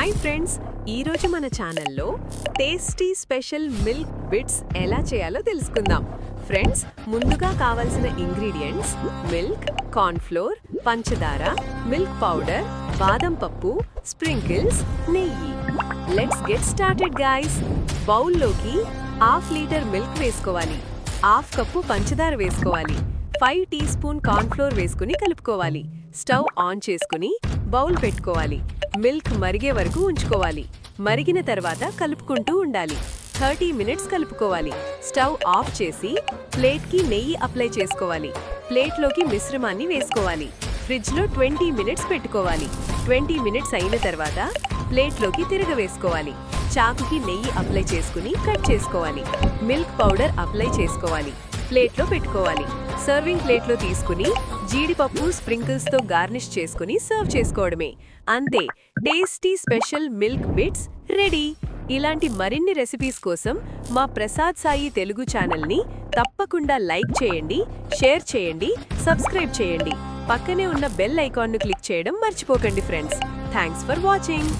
Hi friends ఈరోజు మన ఛానల్లో టేస్టీ స్పెషల్ మిల్క్ బిట్స్ ఎలా చేయాలో తెలుసుకుందాం. ఫ్రెండ్స్ ముందుగా కావాల్సిన ఇంగ్రీడియంట్స్ మిల్క్ కార్న్ఫ్లోర్ పంచదార మిల్క్ పౌడర్ బాదం పప్పు స్ప్రింకిల్స్ నెయ్యి. లెట్స్ గెట్ స్టార్టెడ్ గాయస్ బౌల్లోకి హాఫ్ లీటర్ మిల్క్ వేసుకోవాలి. హాఫ్ కప్పు పంచదార వేసుకోవాలి. ఫైవ్ టీ స్పూన్ కార్న్ఫ్లోర్ వేసుకుని కలుపుకోవాలి. స్టవ్ ఆన్ చేసుకుని బౌల్ పెట్టుకోవాలి. మిల్క్ మరిగే వరకు ఉంచుకోవాలి. మరిగిన తర్వాత కలుపుకుంటూ ఉండాలి. థర్టీ మినిట్స్ కలుపుకోవాలి. స్టవ్ ఆఫ్ చేసి ప్లేట్కి నెయ్యి అప్లై చేసుకోవాలి. ప్లేట్లోకి మిశ్రమాన్ని వేసుకోవాలి. ఫ్రిడ్జ్లో ట్వంటీ మినిట్స్ పెట్టుకోవాలి. ట్వంటీ మినిట్స్ అయిన తర్వాత ప్లేట్లోకి తిరగవేసుకోవాలి. చాకుకి నెయ్యి అప్లై చేసుకుని కట్ చేసుకోవాలి. మిల్క్ పౌడర్ అప్లై చేసుకోవాలి. ప్లేట్లో పెట్టుకోవాలి. సర్వింగ్ ప్లేట్లో తీసుకుని జీడిపప్పు స్ప్రింకిల్స్తో గార్నిష్ చేసుకుని సర్వ్ చేసుకోవడమే. అంతే tasty special milk bits ready. ఇలాంటి మరిన్ని రెసిపీస్ కోసం మా ప్రసాద్ సాయి తెలుగు ఛానల్ని తప్పకుండా లైక్ చేయండి షేర్ చేయండి సబ్స్క్రైబ్ చేయండి. పక్కనే ఉన్న బెల్ ఐకాన్ను క్లిక్ చేయడం మర్చిపోకండి ఫ్రెండ్స్. Thanks for watching.